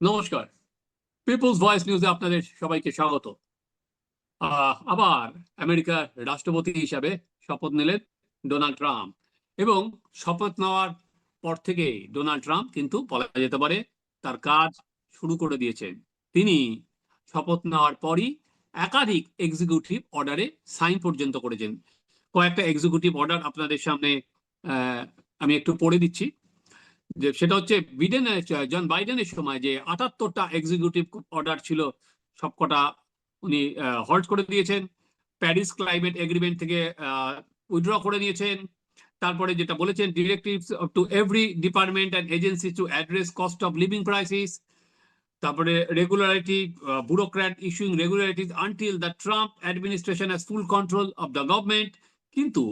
নমস্কার। People's voice নিউজে আপনাদের সবাইকে স্বাগত। আবার আমেরিকার রাষ্ট্রপতি হিসাবে শপথ নিলেন ডোনাল্ড ট্রাম্প এবং শপথ নেওয়ার পর থেকে ডোনাল্ড ট্রাম্প কিন্তু বলা যেতে পারে তার কাজ শুরু করে দিয়েছেন। তিনি শপথ নেওয়ার পরই একাধিক এক্সিকিউটিভ অর্ডারে সাইন পর্যন্ত করেছেন। কয়েকটা এক্সিকিউটিভ অর্ডার আপনাদের সামনে আমি একটু পড়ে দিচ্ছি। যে সেটা হচ্ছে বিডেন জন বাইডেনের সময় যে আটাত্তরটা এক্সিকিউটিভ অর্ডার ছিল, সবকটা উনি হল্ট করে দিয়েছেন। প্যারিস ক্লাইমেট এগ্রিমেন্ট থেকে উইথড্র করে নিয়েছেন। তারপরে যেটা বলেছেন directives to every department and agency to address cost of living crisis তারপরে regularity bureaucrat issuing regularities until the Trump administration has full control of the government কিন্তু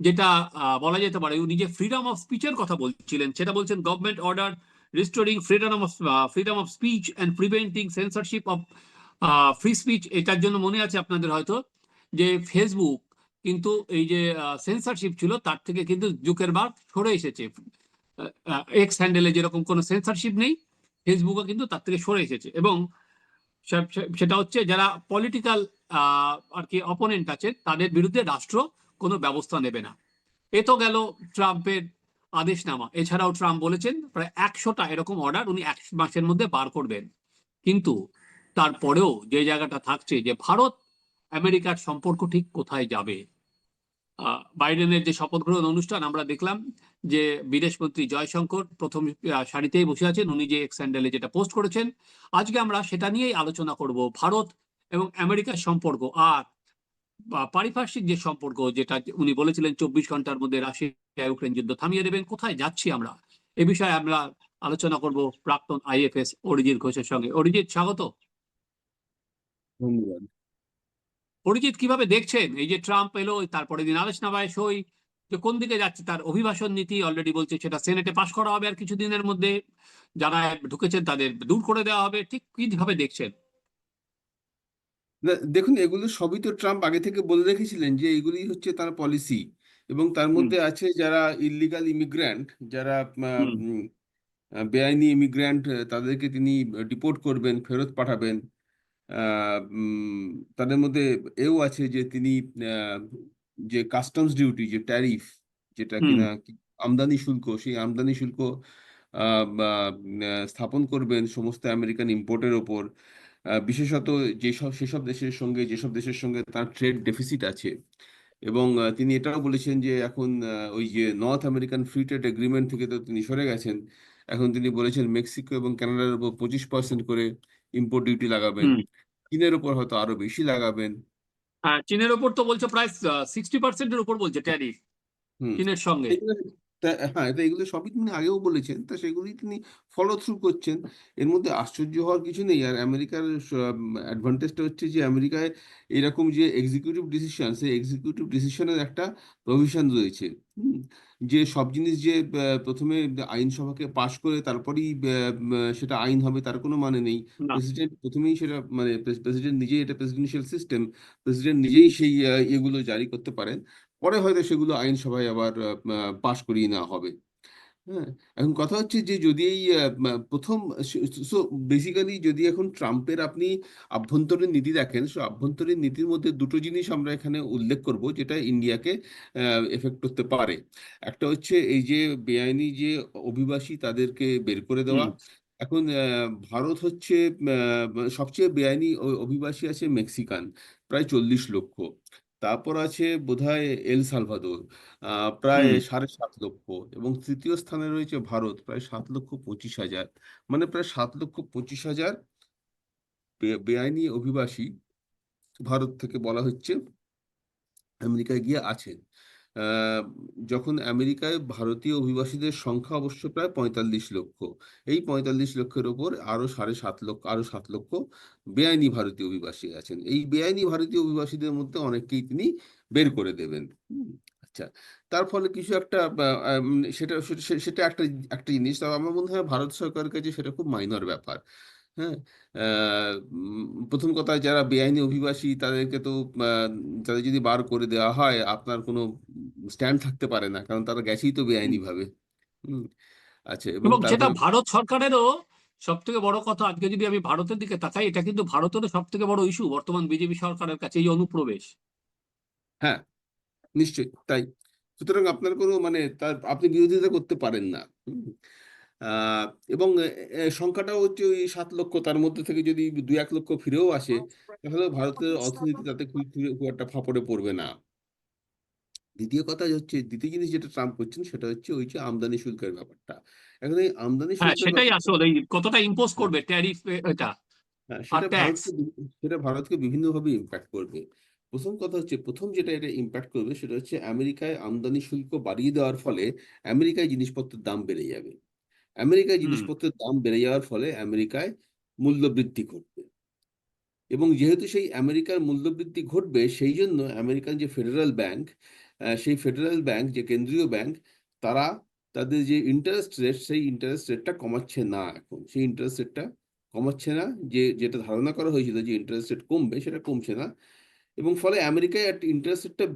যেটা বলা যেতে পারে, উনি যে ফ্রিডম অফ স্পিচের কথা বলছিলেন, সেটা বলছেন government order restoring freedom of freedom of speech and preventing censorship of free speech এটার জন্য মনে আছে আপনাদের হয়তো, যে ফেসবুক কিন্তু এই যে সেন্সরশিপ ছিল, তার থেকে কিন্তু জুকেরবার্গ সরে এসেছে। এক্স হ্যান্ডেলে যেরকম কোনো সেন্সরশিপ নেই ফেসবুকও কিন্তু তার থেকে সরে এসেছে। এবং সেটা হচ্ছে যারা পলিটিক্যাল আর কি অপোনেন্ট আছে, তাদের বিরুদ্ধে রাষ্ট্র কোনো ব্যবস্থা নেবে না। এ তো গেল ট্রাম্পের আদেশনামা। এছাড়াও ট্রাম্প বলেছেন প্রায় একশোটা এরকম অর্ডার উনি এক মাসের মধ্যে বার করবেন। কিন্তু তারপরেও যে জায়গাটা থাকছে যে ভারত আমেরিকার সম্পর্ক ঠিক কোথায় যাবে? বাইডেনের যে শপথ গ্রহণ অনুষ্ঠান আমরা দেখলাম যে বিদেশমন্ত্রী জয়শঙ্কর প্রথম সারিতেই বসে আছেন। উনি যে এক্স হ্যান্ডেলে যেটা পোস্ট করেছেন, আজকে আমরা সেটা নিয়েই আলোচনা করব। ভারত এবং আমেরিকার সম্পর্ক আর পারিপার্শ্বিক যে সম্পর্ক যেটা উনি বলেছিলেন চব্বিশ ঘণ্টার মধ্যে রাশিয়া ইউক্রেন যুদ্ধ থামিয়ে দেবেন কোথায় যাচ্ছি আমরা? এ বিষয়ে আমরা আলোচনা করব প্রাক্তন আইএফএস অরিজিৎ ঘোষের সঙ্গে। অরিজিৎ স্বাগত। ধন্যবাদ। অরিজিৎ কীভাবে দেখছেন? এই যে ট্রাম্প এলো তারপরে দিন আলোচনা আলোচনায় সই যে কোন দিকে যাচ্ছে তার অভিবাসন নীতি অলরেডি বলছে সেটা সেনেটে পাশ করা হবে আর কিছুদিনের মধ্যে। যারা ঢুকেছেন তাদের দূর করে দেওয়া হবে। ঠিক কীভাবে দেখছেন? না, দেখুন এগুলো সবই তো ট্রাম্প আগে থেকে বলে রেখেছিলেন যে এগুলি হচ্ছে তার পলিসি এবং তার হুম। মধ্যে আছে যারা ইলিগাল ইমিগ্র্যান্ট যারা হুম। উম, বেআইনি ইমিগ্র্যান্ট তাদেরকে তিনি ডিপোর্ট করবেন ফেরত পাঠাবেন। আহ, উম, তাদের মধ্যে এও আছে যে তিনি আহ, যে কাস্টমস ডিউটি যে ট্যারিফ যেটা হুম। কিনা কি- আমদানি শুল্ক সেই আমদানি শুল্ক আহ, বা, উম, আহ, স্থাপন করবেন সমস্ত আমেরিকান ইম্পোর্টের ওপর। বিশেষত যেসব সেসব দেশের সঙ্গে যেসব দেশের সঙ্গে তার ট্রেড ডেফিসিট আছে। এবং তিনি এটাও বলেছেন যে এখন ওই যে North American free trade agreement থেকে তো তিনি সরে গেছেন। এখন তিনি বলেছেন মেক্সিকো এবং কানাডার উপর পঁচিশ পার্সেন্ট করে ইম্পোর্ট ডিউটি লাগাবেন। চীনের উপর হয়তো আরও বেশি লাগাবেন। হ্যাঁ চীনের ওপর তো বলছে প্রায় সিক্সটি পার্সেন্টের উপর বলছে ট্যারিফ চীনের সঙ্গে। তা- হ্যাঁ তো এগুলো সবই তিনি আগেও বলেছেন তা সেগুলি তিনি ফলো থ্রু করছেন। এর মধ্যে আশ্চর্য হওয়ার কিছু নেই আর আমেরিকার অ্যাডভান্টেজটা হচ্ছে যে আমেরিকায় এরকম যে এক্সিকিউটিভ ডিসিশন সেই এক্সিকিউটিভ ডিসিশনের একটা প্রভিশন রয়েছে যে সব জিনিস যে প্রথমে আইনসভাকে পাশ করে তারপরেই সেটা আইন হবে তার কোনো মানে নেই। প্রেসিডেন্ট প্রথমেই সেটা মানে প্রেসিডেন্ট নিজেই এটা প্রেসিডেন্সিয়াল সিস্টেম প্রেসিডেন্ট নিজেই সেই এগুলো জারি করতে পারেন। পরে হয়তো সেগুলো আইনসভায় আবার পাশ করিয়ে নেওয়া হবে। হ্যাঁ এখন কথা হচ্ছে যে যদি এই প্রথম সো বেসিক্যালি যদি এখন ট্রাম্পের আপনি আভ্যন্তরীণ নীতি দেখেন সো আভ্যন্তরীণ নীতির মধ্যে দুটো জিনিস আমরা এখানে উল্লেখ করব যেটা ইন্ডিয়াকে এফেক্ট করতে পারে। একটা হচ্ছে এই যে বেআইনি যে অভিবাসী তাদেরকে বের করে দেওয়া। এখন ভারত হচ্ছে সবচেয়ে বেআইনি অভিবাসী আছে মেক্সিকান প্রায় চল্লিশ লক্ষ। তারপর আছে বোধহয় এল সালভাদোর আহ, প্রায় হুম। সাড়ে সাত লক্ষ এবং তৃতীয় স্থানে রয়েছে ভারত প্রায় সাত লক্ষ পঁচিশ হাজার। মানে প্রায় সাত লক্ষ পঁচিশ হাজার বে- বেআইনি অভিবাসী ভারত থেকে বলা হচ্ছে আমেরিকায় গিয়ে আছেন। যখন আমেরিকায় ভারতীয় অভিবাসীদের সংখ্যা অবশ্য প্রায় পঁয়তাল্লিশ লক্ষ। এই পঁয়তাল্লিশ লক্ষের ওপর আরও সাড়ে সাত লক্ষ, আরও সাত লক্ষ বেআইনি ভারতীয় অভিবাসী আছেন। এই বেআইনি ভারতীয় অভিবাসীদের মধ্যে অনেককেই তিনি বের করে দেবেন। আচ্ছা। তার ফলে কিছু একটা সেটা সেটা একটা একটা জিনিস। তবে আমার মনে হয় ভারত সরকারের কাছে সেটা খুব মাইনর ব্যাপার। হ্যাঁ আহ, উম, প্রথম কথা যারা বেআইনি অভিবাসী তাদেরকে তো আহ, তাদের যদি বার করে দেওয়া হয় আপনার কোনো স্ট্যান্ড থাকতে পারে না কারণ তারা গেছেই তো হুম। বেআইনি ভাবে হুম আচ্ছা এবং এবং যেটা তারপরে ভারত সরকারেরও সব থেকে বড় কথা আজকে যদি আমি ভারতের দিকে তাকাই এটা কিন্তু ভারতেরও সব থেকে বড় ইস্যু বর্তমান বিজেপি সরকারের কাছে এই অনুপ্রবেশ হ্যাঁ নিশ্চয়ই তাই সুতরাং আপনার কোনো মানে তার আপনি বিরোধিতা করতে পারেন না হুম। এবং সংখ্যাটাও হচ্ছে ওই সাত লক্ষ। তার মধ্যে থেকে যদি দুই এক লক্ষ ফিরেও আসে তাহলে ভারতের অর্থনীতি তাতে খুব একটা ফাপড়ে পড়বে না। দ্বিতীয় কথা হচ্ছে দ্বিতীয় জিনিস যেটা ট্রাম্প করছেন সেটা হচ্ছে ওই যে আমদানি শুল্কের ব্যাপারটা। এখন এই আমদানি হ্যাঁ সেটাই আসলে কতটা ইম্পোজ করবে ট্যারিফ এটা হ্যাঁ, সেটা ভারতকে বিভি- সেটা ভারতকে বিভিন্নভাবে ইম্প্যাক্ট করবে। প্রথম কথা হচ্ছে প্রথম যেটা এটা ইম্প্যাক্ট করবে সেটা হচ্ছে আমেরিকায় আমদানি শুল্ক বাড়িয়ে দেওয়ার ফলে আমেরিকায় জিনিসপত্রের দাম বেড়ে যাবে। আমেরিকায় জিনিসপত্রের দাম বেড়ে যাওয়ার ফলে আমেরিকায় মূল্য বৃদ্ধি ঘটবে। এবং যেহেতু সেই আমেরিকার মূল্যবৃদ্ধি ঘটবে সেই জন্য আমেরিকান যে ফেডারেল ব্যাংক সেই ফেডারেল ব্যাংক যে কেন্দ্রীয় ব্যাংক তারা তাদের যে ইন্টারেস্ট রেট সেই ইন্টারেস্ট রেটটা কমাচ্ছে না এখন। সেই ইন্টারেস্ট রেটটা কমাচ্ছে না। যে যেটা ধারণা করা হয়েছিল যে ইন্টারেস্ট রেট কমবে সেটা কমছে না। এবং ফলে আমেরিকায় একটা ইন্টারেস্ট রেটটা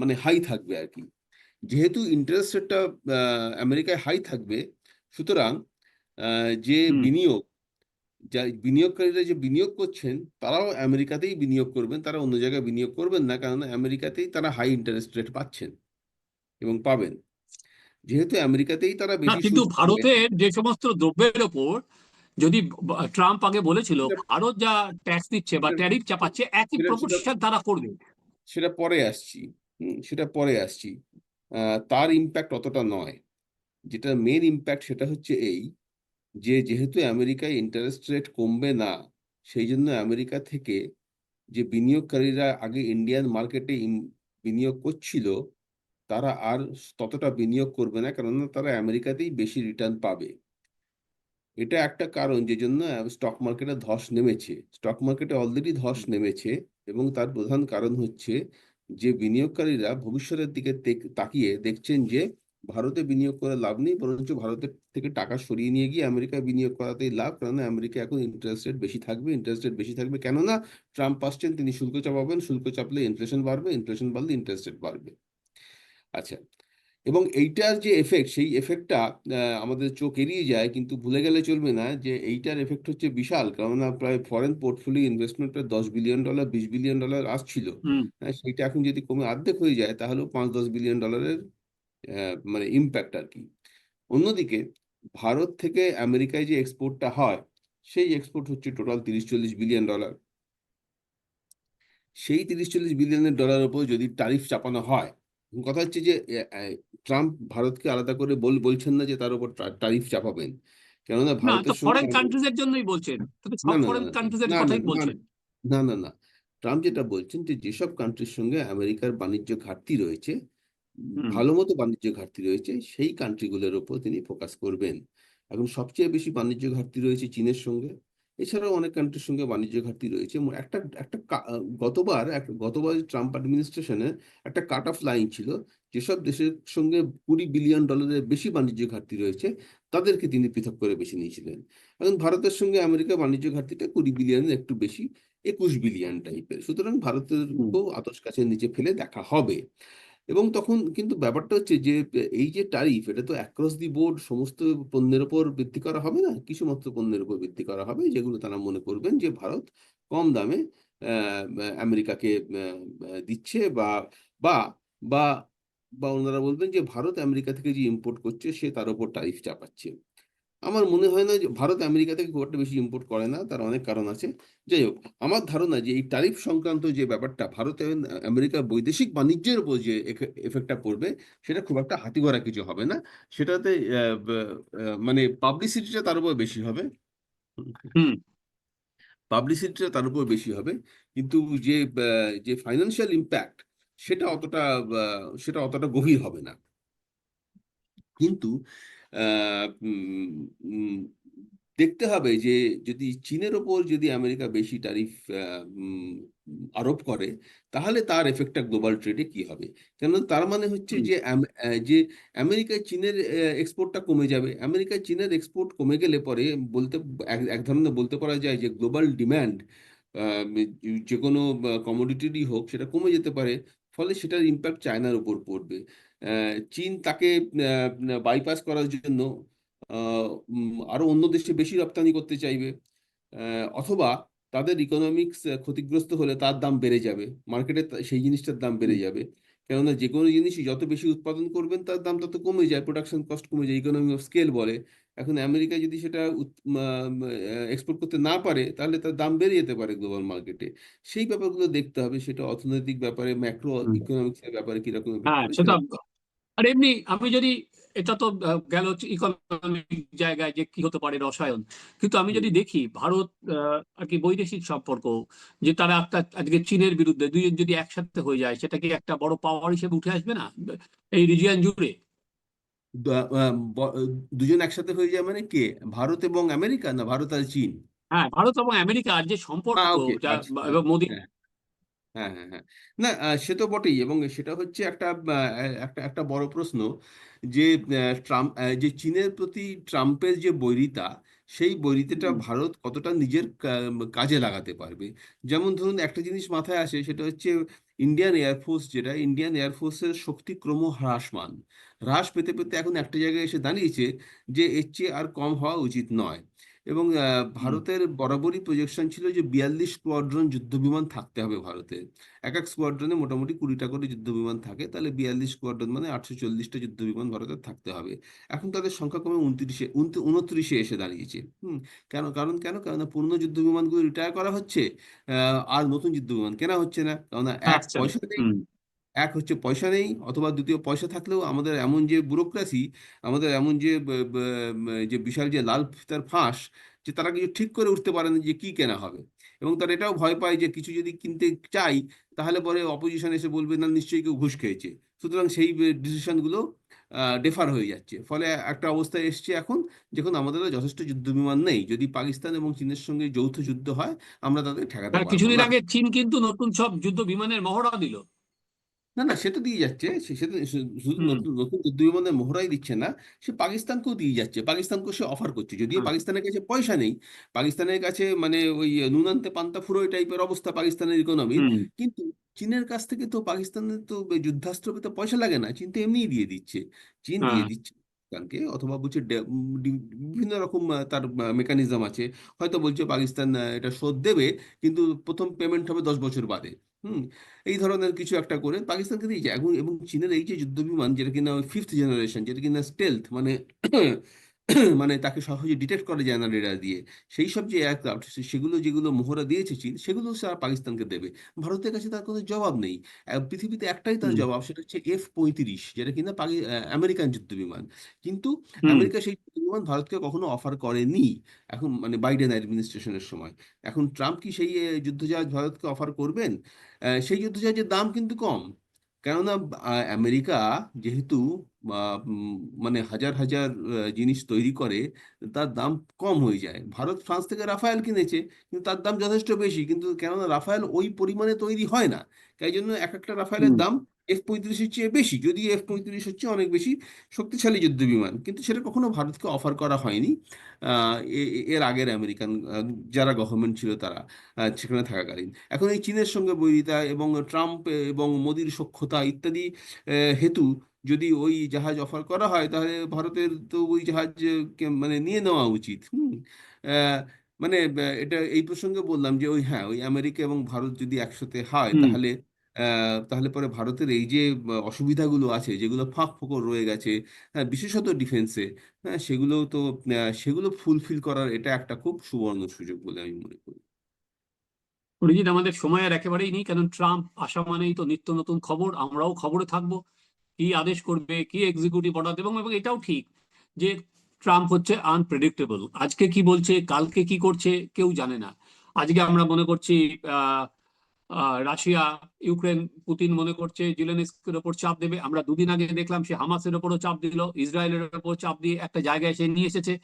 মানে হাই থাকবে আর কি। যেহেতু ইন্টারেস্ট রেটটা আমেরিকায় হাই থাকবে সুতরাং যে বিনিয়োগ যা বিনিয়োগকারীরা যে বিনিয়োগ করছেন তারাও আমেরিকাতেই বিনিয়োগ করবেন তারা অন্য জায়গায় বিনিয়োগ করবেন না কারণ আমেরিকাতেই তারা হাই ইন্টারেস্ট রেট পাচ্ছেন এবং পাবেন। যেহেতু আমেরিকাতেই তারা বেশি কিন্তু ভারতের যে সমস্ত দ্রব্যের ওপর যদি ট্রাম্প আগে বলেছিল ভারত যা ট্যাক্স দিচ্ছে বা ট্যারিফ চাপাচ্ছে একই প্রপোর্শন তারা করবে। সেটা পরে আসছি হুম, সেটা পরে আসছি। তার ইম্প্যাক্ট অতটা নয়। যেটা মেন ইম্প্যাক্ট সেটা হচ্ছে এই যে, যেহেতু আমেরিকায় ইন্টারেস্ট রেট কমবে না, সেই জন্য আমেরিকা থেকে যে বিনিয়োগকারীরা আগে ইন্ডিয়ান মার্কেটে বিনিয়োগ করছিল, তারা আর ততটা বিনিয়োগ করবে না, কেননা তারা আমেরিকাতেই বেশি রিটার্ন পাবে। এটা একটা কারণ যে জন্য স্টক মার্কেটে ধস নেমেছে। স্টক মার্কেটে অলরেডি ধস নেমেছে এবং তার প্রধান কারণ হচ্ছে যে বিনিয়োগকারীরা ভবিষ্যতের দিকে তাকিয়ে দেখছেন যে ভারতে বিনিয়োগ করে লাভ নেই, বরঞ্চ ভারতের থেকে টাকা সরিয়ে নিয়ে গিয়ে আমেরিকায় বিনিয়োগ করাতেই লাভ, কেননা আমেরিকা এখন ইন্টারেস্ট রেট বেশি থাকবে ইন্টারেস্ট রেট বেশি থাকবে, কেননা ট্রাম্প আসছেন, তিনি শুল্ক চাপাবেন, শুল্ক চাপলে ইনফ্লেশন বাড়বে ইনফ্লেশন বাড়লে ইন্টারেস্ট রেট বাড়বে। আচ্ছা এবং এইটার যে এফেক্ট সেই এফেক্টটা আমাদের চোখ এড়িয়ে যায় কিন্তু ভুলে গেলে চলবে না যে এইটার এফেক্ট হচ্ছে বিশাল। কেননা প্রায় ফরেন পোর্টফোলিও ইনভেস্টমেন্ট প্রায় দশ বিলিয়ন ডলার বিশ বিলিয়ন ডলার আসছিল। হ্যাঁ, সেইটা এখন যদি কমে অর্ধেক হয়ে যায় তাহলেও পাঁচ দশ বিলিয়ন ডলারের মানে ইম্প্যাক্ট আর কি। অন্যদিকে ভারত থেকে আমেরিকায় যে এক্সপোর্টটা হয় সেই এক্সপোর্ট হচ্ছে টোটাল তিরিশ চল্লিশ বিলিয়ন ডলার সেই তিরিশ চল্লিশ বিলিয়নের ডলার উপর যদি ট্যারিফ চাপানো হয় কথা হচ্ছে যে ট্রাম্প ভারতকে আলাদা করে বল বলছেন না যে তার উপর ট্যারিফ চাপাবেন। কেননা না ভারতের ফরেন কান্ট্রিজ এর জন্যই ফরেন কান্ট্রিজ এর কথাই বলছেন। না না না। ট্রাম্প যেটা বলছেন যে যেসব কান্ট্রির সঙ্গে আমেরিকার বাণিজ্য ঘাটতি রয়েছে ভালো মতো বাণিজ্য ঘাটতি রয়েছে সেই কান্ট্রিগুলোর উপর তিনি ফোকাস করবেন। এখন সবচেয়ে বেশি বাণিজ্য ঘাটতি রয়েছে চীনের সঙ্গে। এছাড়াও অনেক কান্ট্রির সঙ্গে বাণিজ্য ঘাটতি রয়েছে। একটা একটা গতবার গতবার ট্রাম্প অ্যাডমিনিস্ট্রেশনে একটা কাট অফ লাইন ছিল যেসব দেশের সঙ্গে কুড়ি বিলিয়ন ডলারের বেশি বাণিজ্য ঘাটতি রয়েছে তাদেরকে তিনি পৃথক করে বেছে নিয়েছিলেন। এখন ভারতের সঙ্গে আমেরিকা বাণিজ্য ঘাটতিটা কুড়ি বিলিয়নের একটু বেশি একুশ বিলিয়ন টাইপের সুতরাং ভারতের আতস কাছের নিচে ফেলে দেখা হবে। এবং তখন কিন্তু ব্যাপারটা হচ্ছে যে এই যে ট্যারিফ এটা তো অ্যাক্রস দি বোর্ড সমস্ত পণ্যের ওপর বৃদ্ধি করা হবে না? কিছু মাত্র পণ্যের উপর বৃদ্ধি করা হবে, যেগুলো তারা মনে করবেন যে ভারত কম দামে আমেরিকাকে দিচ্ছে বা বা বা বা ওনারা বলবেন যে ভারত আমেরিকা থেকে যে ইম্পোর্ট করছে, সে তার উপর ট্যারিফ চাপাচ্ছে। আমার মনে হয় না যে ভারত আমেরিকা থেকে খুব একটা বেশি ইম্পোর্ট করে না তার অনেক কারণ আছে। যাই হোক আমার ধারণা যে এই ট্যারিফ সংক্রান্ত যে ব্যাপারটা ভারত এবং আমেরিকার বৈদেশিক বাণিজ্যের উপর যে এফেক্টটা পড়বে সেটা খুব একটা হাতি ভরা কিছু হবে না। সেটাতে মানে পাবলিসিটিটা তার উপর বেশি হবে। পাবলিসিটিটা তার উপর বেশি হবে। কিন্তু যে যে ফাইন্যান্সিয়াল ইম্প্যাক্ট সেটা অতটা সেটা অতটা গভীর হবে না। কিন্তু দেখতে হবে যে যদি চীনের ওপর যদি আমেরিকা বেশি ট্যারিফ আরোপ করে তাহলে তার এফেক্টটা গ্লোবাল ট্রেডে কি হবে? কেন তার মানে হচ্ছে যে যে আমেরিকায় চীনের এক্সপোর্টটা কমে যাবে আমেরিকায় চীনের এক্সপোর্ট কমে গেলে পরে বলতে এক ধরনের বলতে পারা যায় যে গ্লোবাল ডিম্যান্ড যে কোনো কমোডিটিরই হোক সেটা কমে যেতে পারে ফলে সেটার ইম্প্যাক্ট চায়নার উপর পড়বে। চীন তাকে বাইপাস করার জন্য আরও অন্য দেশে বেশি রপ্তানি করতে চাইবে। অথবা তাদের ইকোনমিক্স ক্ষতিগ্রস্ত হলে তার দাম বেড়ে যাবে। মার্কেটে সেই জিনিসটার দাম বেড়ে যাবে। কেননা যে কোনো জিনিসই যত বেশি উৎপাদন করবেন তার দাম তত কমে যায় প্রোডাকশন কস্ট কমে যায় ইকোনমি অফ স্কেল বলে। এখন আমেরিকা যদি সেটা এক্সপোর্ট করতে না পারে তাহলে তার দাম বেড়ে যেতে পারে গ্লোবাল মার্কেটে সেই ব্যাপারগুলো দেখতে হবে সেটা অর্থনৈতিক ব্যাপারে ম্যাক্রো ইকোনমিক্স ইকোনমিক্সের ব্যাপারে কীরকম হ্যাঁ আর এমনি আমি যদি এটা তো গেল ইকোনমিক জায়গায় যে কি হতে পারে রসায়ন। কিন্তু আমি যদি দেখি ভারত আর কি বৈদেশিক সম্পর্ক যে তারা একটা আজকে চীনের বিরুদ্ধে দুইজন যদি একসাথে হয়ে যায় সেটা কি একটা বড় পাওয়ার হিসেবে উঠে আসবে না? এই রিজিয়ন জুড়ে। দুজন একসাথে হয়ে যায় মানে কে? ভারত এবং আমেরিকা না ভারত আর চীন? হ্যাঁ ভারত এবং আমেরিকার যে সম্পর্ক হ্যাঁ আচ্ছা। হ্যাঁ এবং মোদী হ্যাঁ হ্যাঁ হ্যাঁ। না আহ, সে তো বটেই এবং সেটা হচ্ছে একটা আহ, একটা একটা বড় প্রশ্ন যে আহ, ট্রাম্প আহ, যে চীনের প্রতি ট্রাম্পের যে বৈরিতা সেই বৈরিতাটা হুম, ভারত কতটা নিজের কা- কাজে লাগাতে পারবে? যেমন ধরুন একটা জিনিস মাথায় আসে সেটা হচ্ছে ইন্ডিয়ান এয়ারফোর্স যেটা ইন্ডিয়ান এয়ারফোর্সের শক্তি ক্রম হ্রাসমান হ্রাস পেতে পেতে এখন একটা জায়গায় এসে দাঁড়িয়েছে যে এর চেয়ে আর কম হওয়া উচিত নয়। এবং ভারতের বরাবরই প্রজেকশন ছিল যে বিয়াল্লিশ স্কোয়াড্রন যুদ্ধবিমান থাকতে হবে ভারতে। এক এক স্কোয়াড্রনে মোটামুটি কুড়িটা করে যুদ্ধবিমান থাকে তাহলে বিয়াল্লিশ স্কোয়াড্রন মানে আটশো চল্লিশটা যুদ্ধবিমান ভারতের থাকতে হবে। এখন তাদের সংখ্যা কমে উনত্রিশে উনত্রিশে এসে দাঁড়িয়েছে হুম। কেন কারণ কেন কারণ পুরনো যুদ্ধবিমানগুলো রিটায়ার করা হচ্ছে আহ, আর নতুন যুদ্ধবিমান কেনা হচ্ছে না। কেননা এক আচ্ছা পয়সা নেই এক হচ্ছে পয়সা নেই অথবা দ্বিতীয় পয়সা থাকলেও আমাদের এমন যে ব্যুরোক্রাসি আমাদের এমন যে যে বিশাল যে লাল ফিতার ফাঁস যে তারা কিছু ঠিক করে উঠতে পারে না যে কি কেনা হবে। এবং তারা এটাও ভয় পায় যে কিছু যদি কিনতে চাই তাহলে পরে অপোজিশন এসে বলবে না নিশ্চয়ই কেউ ঘুষ খেয়েছে। সুতরাং সেই ডিসিশনগুলো ডেফার হয়ে যাচ্ছে। ফলে একটা অবস্থায় এসছে এখন যখন আমাদের যথেষ্ট যুদ্ধ বিমান নেই। যদি পাকিস্তান এবং চীনের সঙ্গে যৌথ যুদ্ধ হয় আমরা তাদের ঠেকাতে কিছুদিন আগে চীন কিন্তু নতুন সব যুদ্ধ বিমানের মহড়া দিল। না না সে তো দিয়ে যাচ্ছে। সে সে তো শু- শুধু হুম। নতুন নতুন বিমানের মহড়াই দিচ্ছে না। সে পাকিস্তানকেও দিয়ে যাচ্ছে। পাকিস্তানকে সে অফার করছে। যদিও পাকিস্তানের কাছে পয়সা নেই। পাকিস্তানের কাছে মানে ওই নুনান্তে পান্তা ফুরোয় টাইপের অবস্থা পাকিস্তানের ইকোনমির হুম। কিন্তু চীনের কাছ থেকে তো পাকিস্তানের তো যুদ্ধাস্ত্র পেতে পয়সা লাগে না। চীন তো এমনিই দিয়ে দিচ্ছে। চীন দিয়ে হ্যাঁ দিচ্ছে পাকিস্তানকে। অথবা বলছে ডে- উম, ডি- বিভিন্ন রকম আহ, তার মেকানিজম আছে। হয়তো বলছে পাকিস্তান আহ, এটা শোধ দেবে কিন্তু প্রথম পেমেন্ট হবে দশ বছর বাদে। হুম, এই ধরনের কিছু একটা করে পাকিস্তানকে দিয়েছে। এবং এবং চীনের এই যে যুদ্ধ বিমান যেটা কিনা ফিফথ জেনারেশন যেটা কিনা স্টেলথ মানে মানে তাকে সহজে ডিটেক্ট করা যায় না রেডার দিয়ে। সেই সব যে এয়ারক্রাফট সেগুলো যেগুলো মোহরা দিয়েছে চীন সেগুলো সারা পাকিস্তানকে দেবে। ভারতের কাছে তার কোনো জবাব নেই। পৃথিবীতে একটাই তার জবাব সেটা হচ্ছে এফ পঁয়ত্রিশ যেটা কিনা আমেরিকান যুদ্ধ বিমান। কিন্তু আমেরিকা সেই যুদ্ধ বিমান ভারতকে কখনো অফার করেনি। এখন মানে বাইডেন অ্যাডমিনিস্ট্রেশনের সময়। এখন ট্রাম্প কি সেই যুদ্ধজাহাজ ভারতকে অফার করবেন? সেই যুদ্ধজাহাজের দাম কিন্তু কম। কেননা আমেরিকা যেহেতু মানে হাজার হাজার জিনিস তৈরি করে তার দাম কম হয়ে যায়। ভারত ফ্রান্স থেকে রাফায়েল কিনেছে কিন্তু তার দাম যথেষ্ট বেশি। কিন্তু কেননা রাফায়েল ওই পরিমাণে তৈরি হয় না। তাই জন্য এক একটা রাফায়েলের দাম এফ পঁয়ত্রিশের চেয়ে বেশি যদি এফ পঁয়ত্রিশ হচ্ছে অনেক বেশি শক্তিশালী যুদ্ধ বিমান। কিন্তু সেটা কখনো ভারতকে অফার করা হয়নি। এর আগের আমেরিকান যারা গভর্নমেন্ট ছিল তারা সেখানে থাকাকালীন। এখন এই চীনের সঙ্গে বৈরিতা এবং ট্রাম্প এবং মোদির সক্ষতা ইত্যাদি হেতু যদি ওই জাহাজ অফার করা হয় তাহলে ভারতের তো ওই জাহাজ মানে নিয়ে নেওয়া উচিত। হুম মানে এটা এই প্রসঙ্গে বললাম যে ওই হ্যাঁ ওই আমেরিকা এবং ভারত যদি একসাথে হয় তাহলে তাহলে পরে ভারতের এই যে অসুবিধাগুলো আছে, যেগুলো ফাঁক ফোকর রয়ে গেছে হ্যাঁ বিশেষত ডিফেন্সে হ্যাঁ সেগুলো তো সেগুলো ফুলফিল করার এটা একটা খুব সুবর্ণ সুযোগ বলে আমি মনে করি। অরিজিৎ আমাদের সময় আর একেবারেই নেই, কারণ ট্রাম্প আসা মানেই তো নিত্য নতুন খবর, আমরাও খবরে থাকব। কি আদেশ করবে, কি এক্সিকিউটিভ অর্ডার এবং এবং এটাও ঠিক যে ট্রাম্প হচ্ছে আনপ্রেডিক্টেবল আজকে কি বলছে, কালকে কি করছে, কেউ জানে না। আজকে আমরা মনে করছি আহ রাশিয়া, ইউক্রেন, পুতিন মনে করছে, জিলেনস্কির ওপর চাপ দেবে। আমরা দুদিন আগে দেখলাম সে হামাসের ওপরও চাপ দিল, ইসরায়েলের ওপর চাপ দিয়ে একটা জায়গায় সে নিয়ে এসেছে।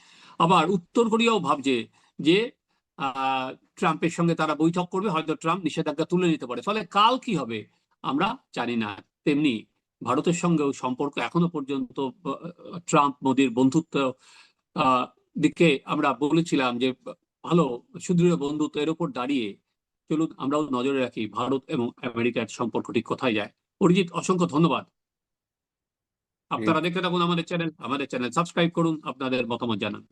আবার উত্তর কোরিয়াও ভাবছে যে ট্রাম্পের সঙ্গে তারা বৈঠক করবে, হয়তো ট্রাম্প নিষেধাজ্ঞা তুলে নিতে পারে। ফলে কাল কি হবে, আমরা জানি না। তেমনি ভারতের সঙ্গেও সম্পর্ক এখনও পর্যন্ত ট্রাম্প মোদির বন্ধুত্ব দিকে আমরা বলেছিলাম যে, ভালো, সুদৃঢ় বন্ধুত্ব এর উপর দাঁড়িয়ে চলুন আমরাও নজরে রাখি ভারত এবং আমেরিকার সম্পর্কটি কোথায় যায়। অরিজিৎ অসংখ্য ধন্যবাদ। আপনারা দেখতে থাকুন আমাদের চ্যানেল আমাদের চ্যানেল সাবস্ক্রাইব করুন আপনাদের মতামত জানান।